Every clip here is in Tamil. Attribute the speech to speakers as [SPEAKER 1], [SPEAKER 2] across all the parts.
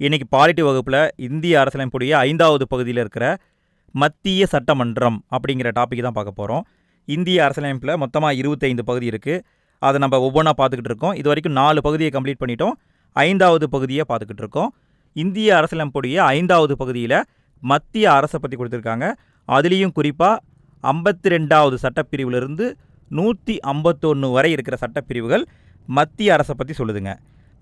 [SPEAKER 1] இன்றைக்கி பாலிட்டி வகுப்பில் இந்திய அரசியலமைப்புடைய ஐந்தாவது பகுதியில் இருக்கிற மத்திய சட்டமன்றம் அப்படிங்கிற டாபிக் தான் பார்க்க போகிறோம் இந்திய அரசியலமைப்பில் மொத்தமாக இருபத்தைந்து பகுதி இருக்குது அதை நம்ம ஒவ்வொன்றா பார்த்துக்கிட்டு இருக்கோம். இது வரைக்கும் நாலு பகுதியை கம்ப்ளீட் பண்ணிட்டோம். ஐந்தாவது பகுதியை பார்த்துக்கிட்டு இருக்கோம். இந்திய அரசியலமைப்புடைய ஐந்தாவது பகுதியில் மத்திய அரசை பற்றி கொடுத்துருக்காங்க. அதுலேயும் குறிப்பாக ஐம்பத்தி ரெண்டாவது சட்டப்பிரிவிலிருந்து நூற்றி ஐம்பத்தொன்று வரை இருக்கிற சட்டப்பிரிவுகள் மத்திய அரசை பற்றி சொல்லுதுங்க.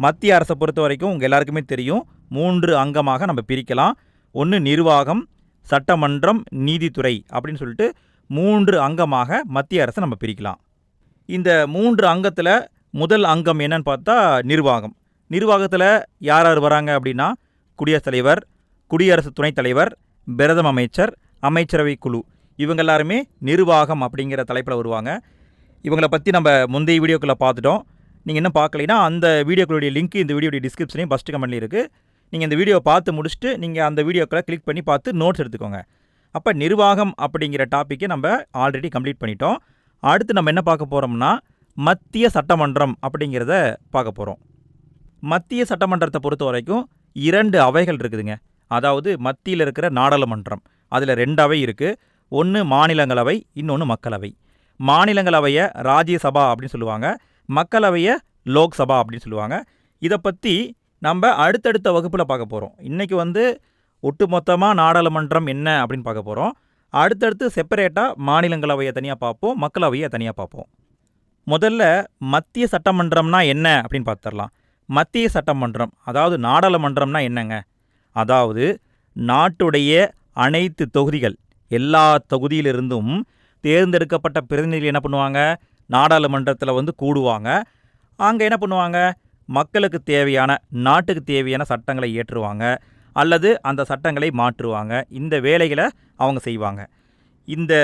[SPEAKER 1] மத்திய அரசை பொறுத்த வரைக்கும் உங்கள் எல்லாருக்குமே தெரியும். மூன்று அங்கமாக நம்ம பிரிக்கலாம். ஒன்று நிர்வாகம் சட்டமன்றம் நீதித்துறை அப்படின்னு சொல்லிட்டு மூன்று அங்கமாக மத்திய அரசை நம்ம பிரிக்கலாம். இந்த மூன்று அங்கத்தில் முதல் அங்கம் என்னன்னு பார்த்தா நிர்வாகம். நிர்வாகத்தில் யார் யார் வராங்க அப்படின்னா குடியரசுத் தலைவர் குடியரசு துணைத் தலைவர் பிரதம அமைச்சர் அமைச்சரவை குழு. இவங்க எல்லாருமே நிர்வாகம் அப்படிங்கிற தலைப்பில் வருவாங்க. இவங்களை பற்றி நம்ம முந்தைய வீடியோக்குள்ளே பார்த்துட்டோம். நீங்கள் இன்னும் பார்க்கலைன்னா அந்த வீடியோக்களுடைய லிங்க் இந்த வீடியோடைய டிஸ்கிரிப்ஷனையும் ஃபஸ்ட்டு கமெண்ட்லேயும் இருக்குது நீங்கள் இந்த வீடியோவை பார்த்து முடிச்சுட்டு நீங்கள் அந்த வீடியோக்களை கிளிக் பண்ணி பார்த்து நோட்ஸ் எடுத்துக்கோங்க. அப்போ நிர்வாகம் அப்படிங்கிற டாப்பிக்கை நம்ம ஆல்ரெடி கம்ப்ளீட் பண்ணிட்டோம். அடுத்து நம்ம என்ன பார்க்க போகிறோம்னா மத்திய சட்டமன்றம் அப்படிங்கிறத பார்க்க போகிறோம் மத்திய சட்டமன்றத்தை பொறுத்த வரைக்கும் இரண்டு அவைகள் இருக்குதுங்க. அதாவது மத்தியில் இருக்கிற நாடாளுமன்றம் அதில் ரெண்டு அவை இருக்குது ஒன்று மாநிலங்களவை இன்னொன்று மக்களவை. மாநிலங்களவையை ராஜ்யசபா அப்படின்னு சொல்லுவாங்க. மக்களவையை லோக்சபா அப்படின்னு சொல்லுவாங்க. இதை பற்றி நம்ம அடுத்தடுத்த வகுப்பில் பார்க்க போகிறோம் இன்றைக்கி வந்து ஒட்டுமொத்தமாக நாடாளுமன்றம் என்ன அப்படின்னு பார்க்க போகிறோம் அடுத்தடுத்து செப்பரேட்டாக மாநிலங்களவையை தனியாக பார்ப்போம் மக்களவையை தனியாக பார்ப்போம். முதல்ல மத்திய சட்டமன்றம்னா என்ன அப்படின்னு பார்த்துடலாம். மத்திய சட்டமன்றம் அதாவது நாடாளுமன்றம்னா என்னங்க? அதாவது நாட்டுடைய அனைத்து தொகுதிகள் எல்லா தொகுதியிலிருந்தும் தேர்ந்தெடுக்கப்பட்ட பிரதிநிதிகள் என்ன பண்ணுவாங்க? நாடாளுமன்றத்தில் வந்து கூடுவாங்க. அங்கே என்ன பண்ணுவாங்க? மக்களுக்கு தேவையான நாட்டுக்கு தேவையான சட்டங்களை இயற்றுவாங்க அல்லது அந்த சட்டங்களை மாற்றுவாங்க. இந்த வேலைகளை அவங்க செய்வாங்க. இந்த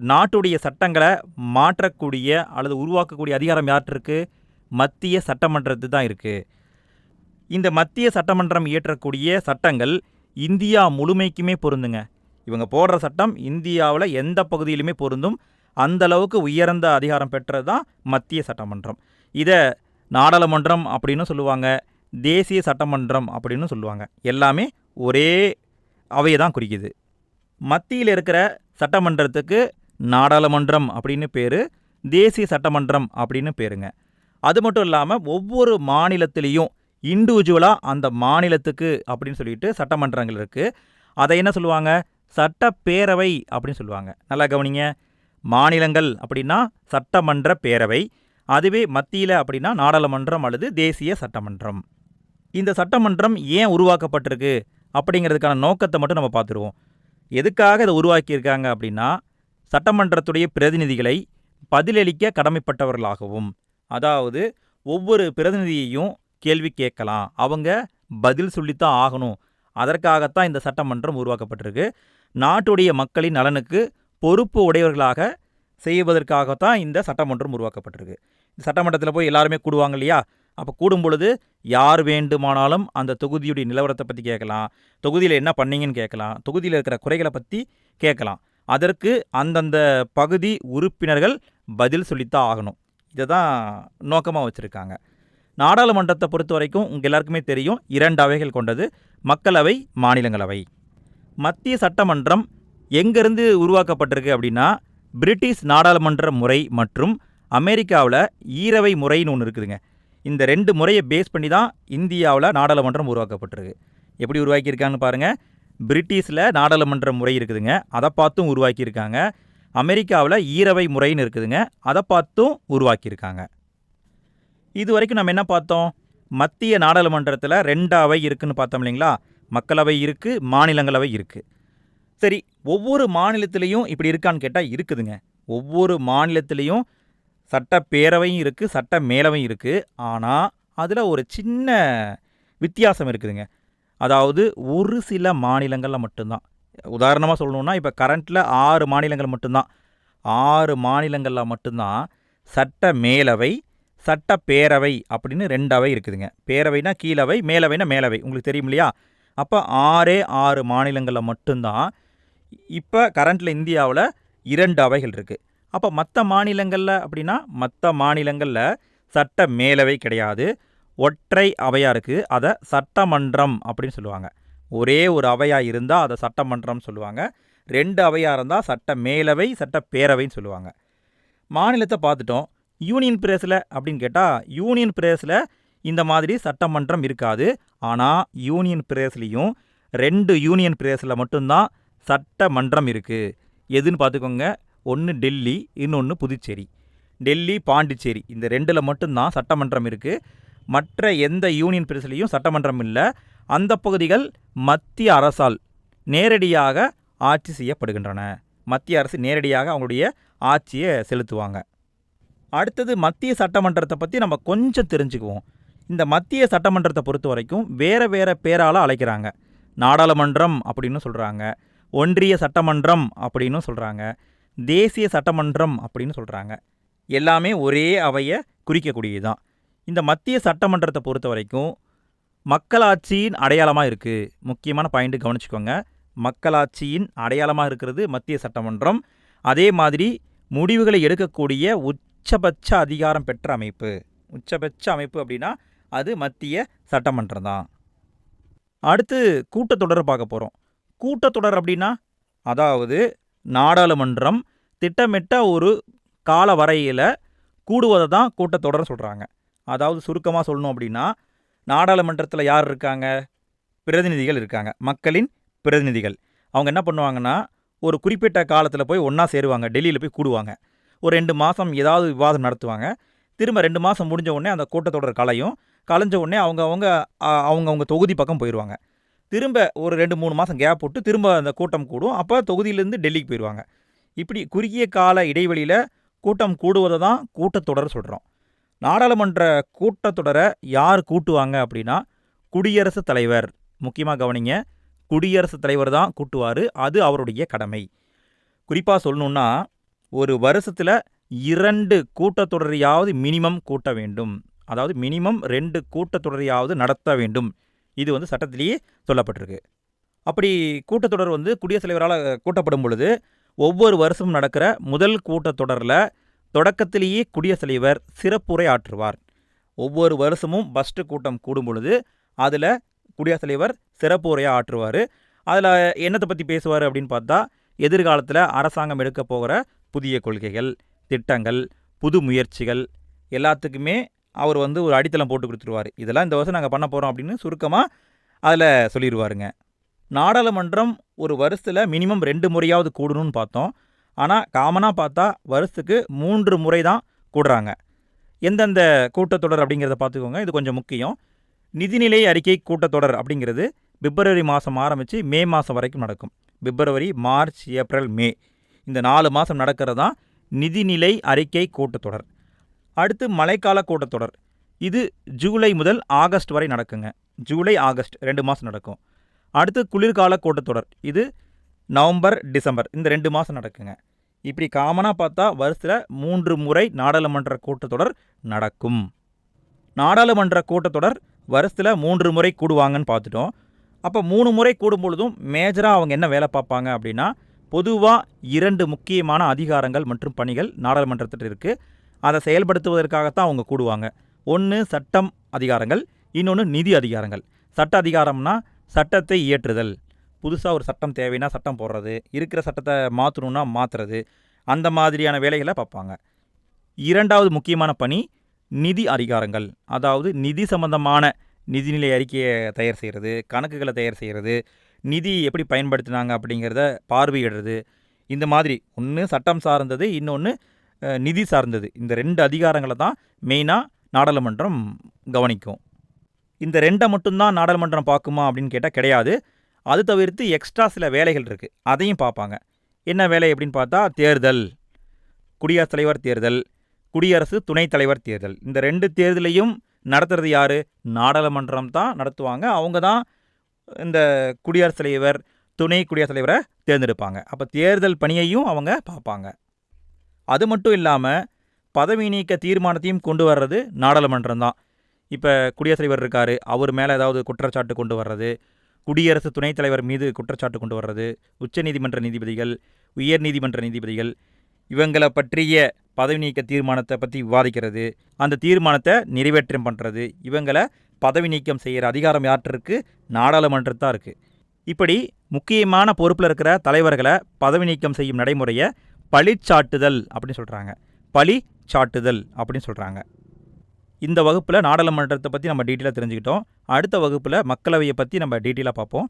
[SPEAKER 1] நாட்டுடைய சட்டங்களை மாற்றக்கூடிய அல்லது உருவாக்கக்கூடிய அதிகாரம் யார்கிட்ட மத்திய சட்டமன்றத்து தான் இருக்குது இந்த மத்திய சட்டமன்றம் இயற்றக்கூடிய சட்டங்கள் இந்தியா முழுமைக்குமே பொருந்துங்க. இவங்க போடுற சட்டம் இந்தியாவில் எந்த பகுதியிலுமே பொருந்தும். அந்த அளவுக்கு உயர்ந்த அதிகாரம் பெற்றது தான் மத்திய சட்டமன்றம். இதை நாடாளுமன்றம் அப்படின்னு சொல்லுவாங்க தேசிய சட்டமன்றம் அப்படின்னு சொல்லுவாங்க. எல்லாமே ஒரே அவையை தான் குறிக்குது. மத்தியில் இருக்கிற சட்டமன்றத்துக்கு நாடாளுமன்றம் அப்படின்னு பேர் தேசிய சட்டமன்றம் அப்படின்னு பேருங்க. அது மட்டும் இல்லாமல் ஒவ்வொரு மாநிலத்திலையும் இண்டிவிஜுவலாக அந்த மாநிலத்துக்கு அப்படின்னு சொல்லிட்டு சட்டமன்றங்கள் இருக்குது அதை என்ன சொல்லுவாங்க? சட்டப்பேரவை அப்படின்னு சொல்லுவாங்க. நல்லா கவனிங்க. மாநிலங்கள் அப்படின்னா சட்டமன்ற பேரவை அதுவே மத்தியில் அப்படின்னா நாடாளுமன்றம் அல்லது தேசிய சட்டமன்றம். இந்த சட்டமன்றம் ஏன் உருவாக்கப்பட்டிருக்கு அப்படிங்கிறதுக்கான நோக்கத்தை மட்டும் நம்ம பார்த்துருவோம். எதுக்காக இதை உருவாக்கியிருக்காங்க அப்படின்னா சட்டமன்றத்துடைய பிரதிநிதிகளை பதிலளிக்க கடமைப்பட்டவர்களாகவும் அதாவது ஒவ்வொரு பிரதிநிதியையும் கேள்வி கேட்கலாம். அவங்க பதில் சொல்லித்தான் ஆகணும். அதற்காகத்தான் இந்த சட்டமன்றம் உருவாக்கப்பட்டிருக்கு. நாட்டுடைய மக்களின் நலனுக்கு பொறுப்பு உடையவர்களாக செய்வதற்காகத்தான் இந்த சட்டமன்றம் உருவாக்கப்பட்டிருக்கு. இந்த சட்டமன்றத்தில் போய் எல்லாருமே கூடுவாங்க இல்லையா? அப்போ கூடும் பொழுது யார் வேண்டுமானாலும் அந்த தொகுதியுடைய நிலவரத்தை பற்றி கேட்கலாம் தொகுதியில் என்ன பண்ணீங்கன்னு கேட்கலாம் தொகுதியில் இருக்கிற குறைகளை பற்றி கேட்கலாம். அதற்கு அந்தந்த பகுதி உறுப்பினர்கள் பதில் சொல்லித்தான் ஆகணும். இதை தான் நோக்கமாக வச்சுருக்காங்க. நாடாளுமன்றத்தை பொறுத்த வரைக்கும் உங்கள் எல்லாருக்குமே தெரியும் இரண்டு அவைகள் கொண்டது மக்களவை மாநிலங்களவை. மத்திய சட்டமன்றம் எங்கேருந்து உருவாக்கப்பட்டிருக்கு அப்படின்னா பிரிட்டிஷ் நாடாளுமன்ற முறை மற்றும் அமெரிக்காவில் ஈரவை முறைன்னு ஒன்று இருக்குதுங்க. இந்த ரெண்டு முறையை பேஸ் பண்ணி தான் இந்தியாவில் நாடாளுமன்றம் உருவாக்கப்பட்டிருக்கு. எப்படி உருவாக்கியிருக்காங்கன்னு பாருங்கள் பிரிட்டிஷில் நாடாளுமன்ற முறை இருக்குதுங்க. அதை பார்த்தும் உருவாக்கியிருக்காங்க. அமெரிக்காவில் ஈரவை முறைன்னு இருக்குதுங்க. அதை பார்த்தும் உருவாக்கியிருக்காங்க. இது வரைக்கும் நம்ம என்ன பார்த்தோம்? மத்திய நாடாளுமன்றத்தில் ரெண்டு அவை இருக்குதுன்னு பார்த்தோம் இல்லைங்களா? மக்களவை இருக்குது மாநிலங்களவை இருக்குது சரி ஒவ்வொரு மாநிலத்திலையும் இப்படி இருக்கான்னு கேட்டால் இருக்குதுங்க. ஒவ்வொரு மாநிலத்திலையும் சட்டப்பேரவையும் இருக்குது சட்ட மேலவையும் இருக்குது ஆனால் அதில் ஒரு சின்ன வித்தியாசம் இருக்குதுங்க. அதாவது ஒரு சில மாநிலங்களில் மட்டும்தான். உதாரணமாக சொல்லணுன்னா இப்போ கரண்ட்டில் ஆறு மாநிலங்கள் மட்டும்தான். ஆறு மாநிலங்களில் மட்டும்தான் சட்ட மேலவை சட்டப்பேரவை அப்படின்னு ரெண்டவை இருக்குதுங்க. பேரவைனா கீழவை மேலவைனா மேலவை. உங்களுக்கு தெரியும் இல்லையா? அப்போ ஆறே ஆறு மாநிலங்களில் மட்டும்தான் இப்போ கரண்ட்டில் இந்தியாவில் இரண்டு அவைகள் இருக்குது அப்போ மற்ற மாநிலங்களில் அப்படின்னா மற்ற மாநிலங்களில் சட்ட மேலவை கிடையாது. ஒற்றை அவையாக இருக்குது அதை சட்டமன்றம் அப்படின்னு சொல்லுவாங்க. ஒரே ஒரு அவையாக இருந்தால் அதை சட்டமன்றம் சொல்லுவாங்க. ரெண்டு அவையாக இருந்தால் சட்ட மேலவை சட்ட பேரவைன்னு சொல்லுவாங்க. மாநிலத்தை பார்த்துட்டோம். யூனியன் பிரேஸில் அப்படின்னு கேட்டால் யூனியன் பிரேஸில் இந்த மாதிரி சட்டமன்றம் இருக்காது. ஆனால் யூனியன் பிரேஸ்லேயும் ரெண்டு யூனியன் பிரேஸில் மட்டும்தான் சட்டமன்றம் இருக்குது எதுன்னு பார்த்துக்கோங்க ஒன்று டெல்லி இன்னொன்று புதுச்சேரி. டெல்லி பாண்டிச்சேரி. இந்த ரெண்டில் மட்டும்தான் சட்டமன்றம் இருக்குது மற்ற எந்த யூனியன் பிரதேசலையும் சட்டமன்றம் இல்லை. அந்த பகுதிகள் மத்திய அரசால் நேரடியாக ஆட்சி செய்யப்படுகின்றன. மத்திய அரசு நேரடியாக அவங்களுடைய ஆட்சியை செலுத்துவாங்க. அடுத்தது மத்திய சட்டமன்றத்தை பற்றி நம்ம கொஞ்சம் தெரிஞ்சுக்குவோம். இந்த மத்திய சட்டமன்றத்தை பொறுத்த வரைக்கும் வேறு வேறு பேரால் அழைக்கிறாங்க. நாடாளுமன்றம் அப்படின்னு சொல்கிறாங்க ஒன்றிய சட்டமன்றம் அப்படின்னு சொல்கிறாங்க தேசிய சட்டமன்றம் அப்படின்னு சொல்கிறாங்க எல்லாமே ஒரே அவையை குறிக்கக்கூடியது தான் இந்த மத்திய சட்டமன்றத்தை பொறுத்த வரைக்கும் மக்களாட்சியின் அடையாளமாக இருக்குது முக்கியமான பாயிண்ட் கவனிச்சுக்கோங்க. மக்களாட்சியின் அடையாளமாக இருக்கிறது மத்திய சட்டமன்றம். அதே மாதிரி முடிவுகளை எடுக்கக்கூடிய உச்சபட்ச அதிகாரம் பெற்ற அமைப்பு. உச்சபட்ச அமைப்பு அப்படின்னா அது மத்திய சட்டமன்றம் தான். அடுத்து கூட்டத்தொடர் பார்க்க போகிறோம் கூட்டத்தொடர் அப்படின்னா அதாவது நாடாளுமன்றம் திட்டமிட்ட ஒரு கால வரையில் கூடுவதை தான் கூட்டத்தொடர்னு சொல்கிறாங்க அதாவது சுருக்கமாக சொல்லணும் அப்படின்னா நாடாளுமன்றத்தில் யார் இருக்காங்க? பிரதிநிதிகள் இருக்காங்க. மக்களின் பிரதிநிதிகள். அவங்க என்ன பண்ணுவாங்கன்னா ஒரு குறிப்பிட்ட காலத்தில் போய் ஒன்றா சேருவாங்க. டெல்லியில் போய் கூடுவாங்க. ஒரு ரெண்டு மாதம் ஏதாவது விவாதம் நடத்துவாங்க. திரும்ப ரெண்டு மாதம் முடிஞ்ச உடனே அந்த கூட்டத்தொடர் கலையும் கலைஞ்ச உடனே அவங்க அவங்க அவங்கவுங்க தொகுதி பக்கம் போயிடுவாங்க திரும்ப ஒரு ரெண்டு மூணு மாதம் கேப் விட்டு திரும்ப அந்த கூட்டம் கூடும். அப்போ தொகுதியிலேருந்து டெல்லிக்கு போயிடுவாங்க இப்படி குறுகிய கால இடைவெளியில் கூட்டம் கூடுவதை தான் கூட்டத்தொடர் சொல்கிறோம் நாடாளுமன்ற கூட்டத்தொடரை யார் கூட்டுவாங்க அப்படின்னா குடியரசுத் தலைவர். முக்கியமாக கவனிங்க குடியரசுத் தலைவர் தான் கூட்டுவார். அது அவருடைய கடமை. குறிப்பாக சொல்லணுன்னா ஒரு வருஷத்தில் இரண்டு கூட்டத்தொடரையாவது மினிமம் கூட்ட வேண்டும். அதாவது மினிமம் ரெண்டு கூட்டத்தொடரையாவது நடத்த வேண்டும். இது வந்து சட்டத்திலேயே சொல்லப்பட்டிருக்கு. அப்படி கூட்டத்தொடர் வந்து குடியரசுத் தலைவரால் கூட்டப்படும் பொழுது ஒவ்வொரு வருஷமும் நடக்கிற முதல் கூட்டத்தொடரில் தொடக்கத்திலேயே குடியரசுத் தலைவர் சிறப்புரை ஆற்றுவார் ஒவ்வொரு வருஷமும் பஸ்ட்டு கூட்டம் கூடும் பொழுது அதில் குடியரசுத் தலைவர் சிறப்பு உரையாக ஆற்றுவார். அதில் என்னத்தை பற்றி பேசுவார் அப்படின்னு பார்த்தா எதிர்காலத்தில் அரசாங்கம் எடுக்க போகிற புதிய கொள்கைகள் திட்டங்கள் புது முயற்சிகள் எல்லாத்துக்குமே அவர் வந்து ஒரு அடித்தளம் போட்டு கொடுத்துருவார். இதெல்லாம் இந்த வருஷம் நாங்கள் பண்ண போகிறோம் அப்படின்னு சுருக்கமாக அதில் சொல்லிடுவாருங்க நாடாளுமன்றம் ஒரு வருஷத்தில் மினிமம் ரெண்டு முறையாவது கூடணும்னு பார்த்தோம். ஆனால் காமனாக பார்த்தா வருஷத்துக்கு மூன்று முறை தான் கூடுறாங்க. எந்தெந்த கூட்டத்தொடர் அப்படிங்கிறத பார்த்துக்கோங்க. இது கொஞ்சம் முக்கியம். நிதிநிலை அறிக்கை கூட்டத்தொடர் அப்படிங்கிறது பிப்ரவரி மாதம் ஆரம்பித்து மே மாதம் வரைக்கும் நடக்கும். February March April May. இந்த நாலு மாதம் நடக்கிறது தான் நிதிநிலை அறிக்கை கூட்டத்தொடர். அடுத்து மழைக்கால கூட்டத்தொடர். இது ஜூலை முதல் ஆகஸ்ட் வரை நடக்குங்க. ஜூலை ஆகஸ்ட் ரெண்டு மாதம் நடக்கும். அடுத்து குளிர்கால கூட்டத்தொடர். இது நவம்பர் டிசம்பர் இந்த ரெண்டு மாதம் நடக்குங்க. இப்படி காமனாக பார்த்தா வருஷத்தில் மூன்று முறை நாடாளுமன்ற கூட்டத்தொடர் நடக்கும். நாடாளுமன்ற கூட்டத்தொடர் வருஷத்தில் மூன்று முறை கூடுவாங்கன்னு பார்த்துட்டோம். அப்போ மூணு முறை கூடும் பொழுதும் மேஜராக அவங்க என்ன வேலை பார்ப்பாங்க அப்படின்னா பொதுவாக இரண்டு முக்கியமான அதிகாரங்கள் மற்றும் பணிகள் நாடாளுமன்றத்தில் இருக்குது அதை செயல்படுத்துவதற்காகத்தான் அவங்க கூடுவாங்க. ஒன்று சட்டம் அதிகாரங்கள் இன்னொன்று நிதி அதிகாரங்கள். சட்ட அதிகாரம்னா சட்டத்தை இயற்றுதல். புதுசாக ஒரு சட்டம் தேவைன்னா சட்டம் போடுறது இருக்கிற சட்டத்தை மாற்றணும்னா மாற்றுறது அந்த மாதிரியான வேலைகளை பார்ப்பாங்க. இரண்டாவது முக்கியமான பணி நிதி அதிகாரங்கள். அதாவது நிதி சம்பந்தமான நிதிநிலை அறிக்கையை தயார் செய்கிறது கணக்குகளை தயார் செய்கிறது நிதி எப்படி பயன்படுத்தினாங்க அப்படிங்கிறத பார்வையிடுறது. இந்த மாதிரி ஒன்று சட்டம் சார்ந்தது இன்னொன்று நிதி சார்ந்தது. இந்த ரெண்டு அதிகாரங்களை தான் மெயினாக நாடாளுமன்றம் கவனிக்கும். இந்த ரெண்டை மட்டும்தான் நாடாளுமன்றம் பார்க்குமா அப்படின்னு கேட்டால் கிடையாது. அது தவிர்த்து எக்ஸ்ட்ரா சில வேலைகள் இருக்குது அதையும் பார்ப்பாங்க. என்ன வேலை அப்படின்னு பார்த்தா தேர்தல். குடியரசுத் தலைவர் தேர்தல் குடியரசு துணைத் தலைவர் தேர்தல். இந்த ரெண்டு தேர்தலையும் நடத்துறது யார்? நாடாளுமன்றம் தான் நடத்துவாங்க. அவங்க தான் இந்த குடியரசுத் தலைவர் துணை குடியரசுத் தலைவரை தேர்ந்தெடுப்பாங்க. அப்போ தேர்தல் பணியையும் அவங்க பார்ப்பாங்க. அது மட்டும் இல்லாமல் பதவி நீக்க தீர்மானத்தையும் கொண்டு வர்றது நாடாளுமன்றம் தான் இப்போ குடியரசுத் தலைவர் இருக்கார் அவர் மேலே ஏதாவது குற்றச்சாட்டு கொண்டு வர்றது குடியரசு துணைத் தலைவர் மீது குற்றச்சாட்டு கொண்டு வர்றது உச்ச நீதிமன்ற நீதிபதிகள் உயர் நீதிமன்ற நீதிபதிகள் இவங்களை பற்றிய பதவி நீக்க தீர்மானத்தை பற்றி விவாதிக்கிறது அந்த தீர்மானத்தை நிறைவேற்றம் பண்ணுறது இவங்களை பதவி நீக்கம் செய்கிற அதிகாரம் யார்ட்டிருக்கு நாடாளுமன்றத்தான் இருக்குது இப்படி முக்கியமான பொறுப்பில் இருக்கிற தலைவர்களை பதவி நீக்கம் செய்யும் நடைமுறையை பழிச்சாட்டுதல் அப்படின்னு சொல்கிறாங்க பழி சாட்டுதல் அப்படின்னு சொல்கிறாங்க இந்த வகுப்பில் நாடாளுமன்றத்தை பற்றி நம்ம டீட்டெயிலாக தெரிஞ்சுக்கிட்டோம். அடுத்த வகுப்பில் மக்களவையை பற்றி நம்ம டீட்டெயிலாக பார்ப்போம்.